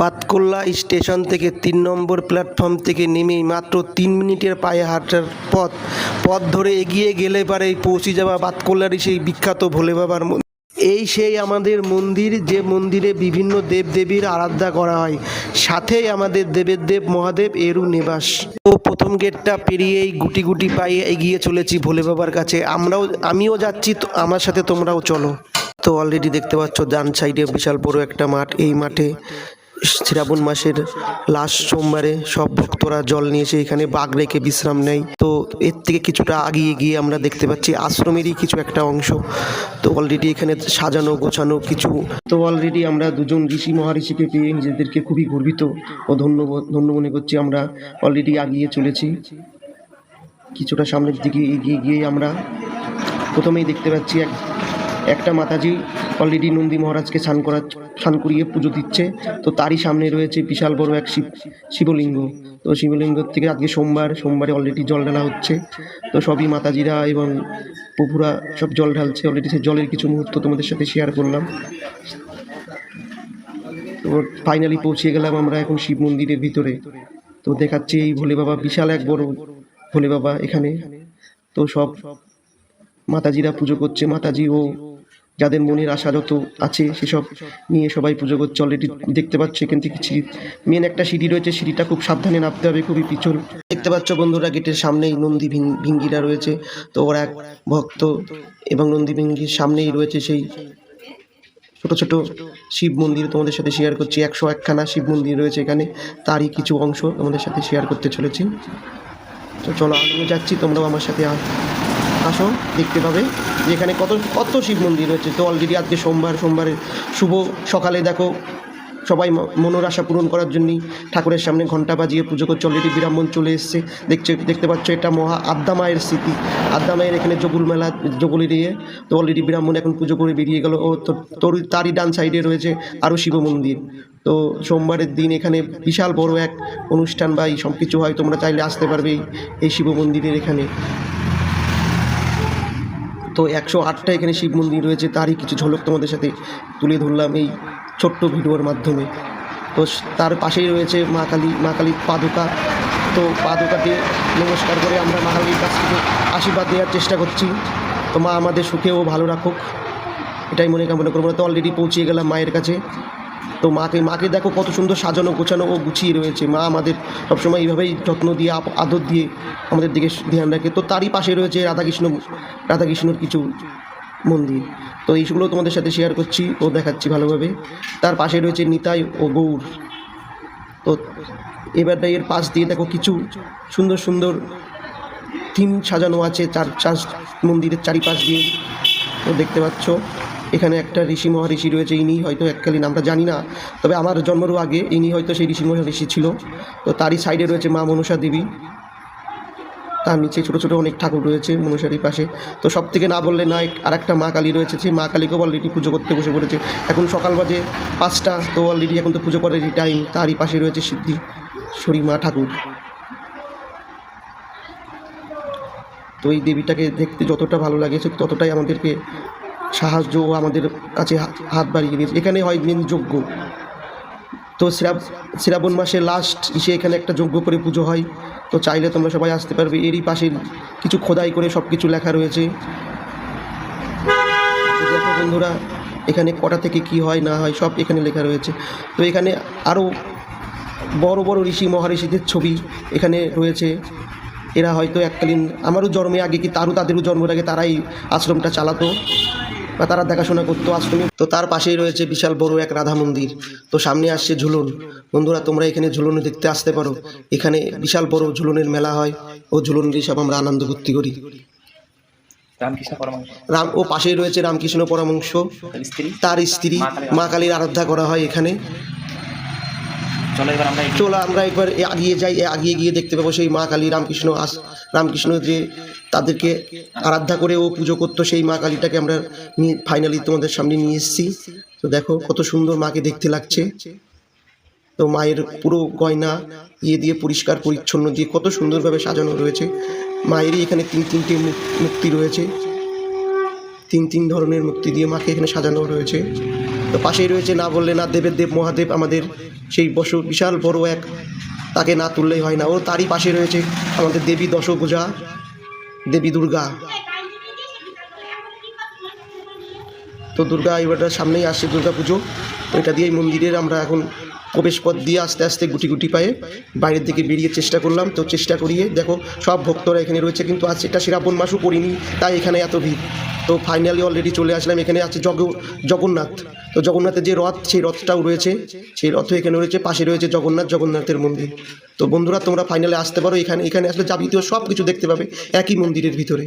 Batkulla station থেকে তিন নম্বর platform থেকে নেমে মাত্র তিন মিনিটের পায়ে হাঁটার পথ পথ ধরে এগিয়ে গেলে পারে পৌঁছে যাওয়া বাতকুল্লারই সেই বিখ্যাত ভোলে বাবার এই সেই আমাদের মন্দির, যে মন্দিরে বিভিন্ন দেবদেবীর আরাধনা করা হয়। সাথেই আমাদের দেবের দেব মহাদেব এরু নিবাস। ও প্রথম গেটটা পেরিয়েই গুটি গুটি পায়ে এগিয়ে চলেছি ভোলে বাবার কাছে। আমরাও, আমিও যাচ্ছি, তো আমার সাথে তোমরাও চলো। তো অলরেডি দেখতে পাচ্ছ, ডান সাইডে বিশাল বড় একটা মাঠ। এই মাঠে শ্রাবণ মাসের লাস্ট সোমবারে সব ভক্তরা জল নিয়ে এসে এখানে বাঘ রেখে বিশ্রাম নেয়। তো এর থেকে কিছুটা আগিয়ে গিয়ে আমরা দেখতে পাচ্ছি আশ্রমেরই কিছু একটা অংশ। তো অলরেডি এখানে সাজানো, গোছানো কিছু। তো অলরেডি আমরা দুজন ঋষি মহারিষিকে পেয়ে নিজেদেরকে খুবই গর্বিত ও ধন্য ধন্য মনে করছি আমরা অলরেডি আগিয়ে চলেছি। কিছুটা সামনের দিকে এগিয়ে গিয়ে আমরা প্রথমেই দেখতে পাচ্ছি এক একটা মাতাজি অলরেডি নন্দী মহারাজকে স্নান করা স্নান করিয়ে পুজো দিচ্ছে। তো তারই সামনে রয়েছে বিশাল বড় এক শিব শিবলিঙ্গ। তো শিবলিঙ্গ থেকে আজকে সোমবার, সোমবারে অলরেডি জল ঢালা হচ্ছে। তো সবই মাতাজিরা এবং প্রভুরা সব জল ঢালছে। অলরেডি সেই জলের কিছু মুহূর্ত তোমাদের সাথে শেয়ার করলাম। তো ফাইনালি পৌঁছে গেলাম আমরা এখন শিব মন্দিরের ভিতরে। তো দেখাচ্ছি এই ভোলে বাবা বিশাল এক বড় ভোলে বাবা এখানে। তো সব মাতাজিরা পুজো করছে। মাতাজি ও যাদের মনের আশা যত আছে সেসব নিয়ে সবাই পুজো করছে অলরেডি দেখতে পাচ্ছ, এখান থেকে মেন একটা সিঁড়ি রয়েছে, সিঁড়িটা খুব সাবধানে নামতে হবে, খুবই পিছল। দেখতে পাচ্ছ বন্ধুরা, গেটের সামনেই নন্দী ভিঙ্গিরা রয়েছে, তো ওরা এক ভক্ত এবং নন্দী ভিঙ্গির সামনেই রয়েছে সেই ছোট ছোট শিব মন্দির, তোমাদের সাথে শেয়ার করছি, একশো একখানা শিব মন্দির রয়েছে এখানে, তারই কিছু অংশ তোমাদের সাথে শেয়ার করতে চলেছি। তো চলো আমিও যাচ্ছি, তোমরাও আমার সাথে আসো দেখতে পাবে। যে এখানে কত কত শিব মন্দির রয়েছে। তো অলরেডি আজকে সোমবার সোমবারের শুভ সকালে দেখো, সবাই মনের আশা পূরণ করার জন্যই ঠাকুরের সামনে ঘণ্টা বাজিয়ে পুজো করছে। অলরেডি ব্রাহ্মণ চলে এসছে। দেখছে, দেখতে পাচ্ছ এটা মহা আদ্যা মায়ের স্মৃতি। আদ্যা মায়ের এখানে জগুল মেলা জগুলি দিয়ে তো অলরেডি ব্রাহ্মণ এখন পুজো করে বেরিয়ে গেল। ও তো, তোর, তারই ডান সাইডে রয়েছে আরও শিব মন্দির। তো সোমবারের দিন এখানে বিশাল বড় এক অনুষ্ঠান বা এই সব কিছু হয়, তোমরা চাইলে আসতে পারবে এই শিব মন্দিরের এখানে। তো একশো আটটা এখানে শিব মন্দির রয়েছে, তারই কিছু ঝলক তোমাদের সাথে তুলে ধরলাম এই ছোট্ট ভিডিওর মাধ্যমে। তো তার পাশেই রয়েছে মা কালী, মা কালীর পাদুকা। তো পাদুকাকে নমস্কার করে আমরা মা কালীর কাছ থেকে আশীর্বাদ দেওয়ার চেষ্টা করছি। তো মা আমাদের সুখেও ভালো রাখুক। এটাই মনে কামনা করব তো অলরেডি পৌঁছিয়ে গেলাম মায়ের কাছে। তো মাকে মাকে দেখো কত সুন্দর সাজানো, গোছানো ও গুছিয়ে রয়েছে। মা আমাদের সবসময় এইভাবেই যত্ন দিয়ে আদর দিয়ে আমাদের দিকে ধ্যান রাখে। তো তারই পাশে রয়েছে রাধাকৃষ্ণ, রাধাকৃষ্ণর কিছু মন্দির। তো এইগুলো তোমাদের সাথে শেয়ার করছি ও দেখাচ্ছি ভালোভাবে। তার পাশে রয়েছে নিতাই ও গৌর। তো এবার এর পাশ দিয়ে দেখো কিছু সুন্দর সুন্দর থিম সাজানো আছে চার চার মন্দিরের চারিপাশ দিয়ে। তো দেখতে পাচ্ছ। এখানে একটা ঋষি মহারিষি রয়েছে, ইনি হয়তো এককালীন, আমরা জানি না। তবে আমার জন্মেরও আগে ইনি হয়তো সেই ঋষি মহারিষি ছিল। তো তারই সাইডে রয়েছে মা মনসা দেবী। তার নিচে ছোটো ছোটো অনেক ঠাকুর রয়েছে মনসারির পাশে। তো সব থেকে না বললে না আর একটা মা কালী রয়েছে, সেই মা কালীকেও অলরেডি পুজো করতে বসে পড়েছে। এখন সকাল বাজে পাঁচটা, তো অলরেডি এখন তো পুজো করার টাইম তারই পাশে রয়েছে সিদ্ধি শরী মা ঠাকুর। তো এই দেবীটাকে দেখতে যতটা ভালো লাগেছে ততটাই আমাদেরকে সাহায্য ও আমাদের কাছে হাত বাড়িয়ে দিয়েছে। এখানে হয় মেন যজ্ঞ। তো শ্রাব, শ্রাবণ মাসে লাস্ট এসে এখানে একটা যজ্ঞ করে পুজো হয়। তো চাইলে তোমরা সবাই আসতে পারবে। এরই পাশে কিছু খোদাই করে সব কিছু লেখা রয়েছে। দেখো বন্ধুরা, এখানে কটা থেকে কি হয়, না হয়, সব এখানে লেখা রয়েছে। তো এখানে আরও বড় বড় ঋষি মহারিষিদের ছবি এখানে রয়েছে। এরা হয়তো এককালীন, আমারও জন্মে আগে কি তারও তাদেরও জন্মের আগে তারাই আশ্রমটা চালাতো। বা তারা দেখাশোনা করতো আশ্রমে তো তার পাশেই রয়েছে বিশাল বড় এক রাধা মন্দির। তো সামনে আসছে ঝুলন। বন্ধুরা তোমরা এখানে ঝুলন দেখতে আসতে পারো। এখানে বিশাল বড় ঝুলনের মেলা হয় ও ঝুলনের সব আমরা আনন্দ ভর্তি করি। রামকৃষ্ণ পরমাংশ রাম ও পাশেই রয়েছে রামকৃষ্ণ পরমংশ তার স্ত্রী। মা কালীর আরাধ্যা করা হয় এখানে। চলো আমরা একবার এ আগিয়ে যাই এ আগিয়ে গিয়ে দেখতে পাবো সেই মা কালী রামকৃষ্ণ আস, রামকৃষ্ণ যে তাদেরকে আরাধ্যা করে ও পুজো করতো, সেই মা কালীটাকে আমরা ফাইনালি তোমাদের সামনে নিয়ে এসেছি। তো দেখো কত সুন্দর মাকে দেখতে লাগছে। তো মায়ের পুরো গয়না ইয়ে দিয়ে পরিষ্কার পরিচ্ছন্ন দিয়ে কত সুন্দরভাবে সাজানো রয়েছে। মায়েরই এখানে তিন তিনটে মূ- মূর্তি রয়েছে। তিন তিন ধরনের মূর্তি দিয়ে মাকে এখানে সাজানো রয়েছে। তো পাশেই রয়েছে, না বললে না দেবের দেব, মহাদেব আমাদের সেই বসু, বিশাল বড় এক, তাকে না তুললেই হয় না। ও তারই পাশে রয়েছে আমাদের দেবী দশভূজা, দেবী দুর্গা। তো দুর্গা এবারটার সামনেই আসছে দুর্গা পুজো। এটা দিয়েই মন্দিরের আমরা এখন প্রবেশ পথ দিয়ে আস্তে আস্তে গুটি গুটি পায়ে বাইরের দিকে বেরিয়ে চেষ্টা করলাম। তো চেষ্টা করিয়ে দেখো, সব ভক্তরা এখানে রয়েছে, কিন্তু আজ এটা শ্রাবণ মাসও করিনি, তাই এখানে এত ভিড়। তো ফাইনালি অলরেডি চলে আসলাম, এখানে আছে জগ, জগন্নাথ। তো জগন্নাথের যে রথ, সেই রথটাও রয়েছে। সেই রথও এখানে রয়েছে, পাশে রয়েছে জগন্নাথ, জগন্নাথের মন্দির। তো বন্ধুরা, তোমরা ফাইনালে আসতে পারো এখানে। এখানে আসলে যাবতীয় সব কিছু দেখতে পাবে একই মন্দিরের ভিতরে।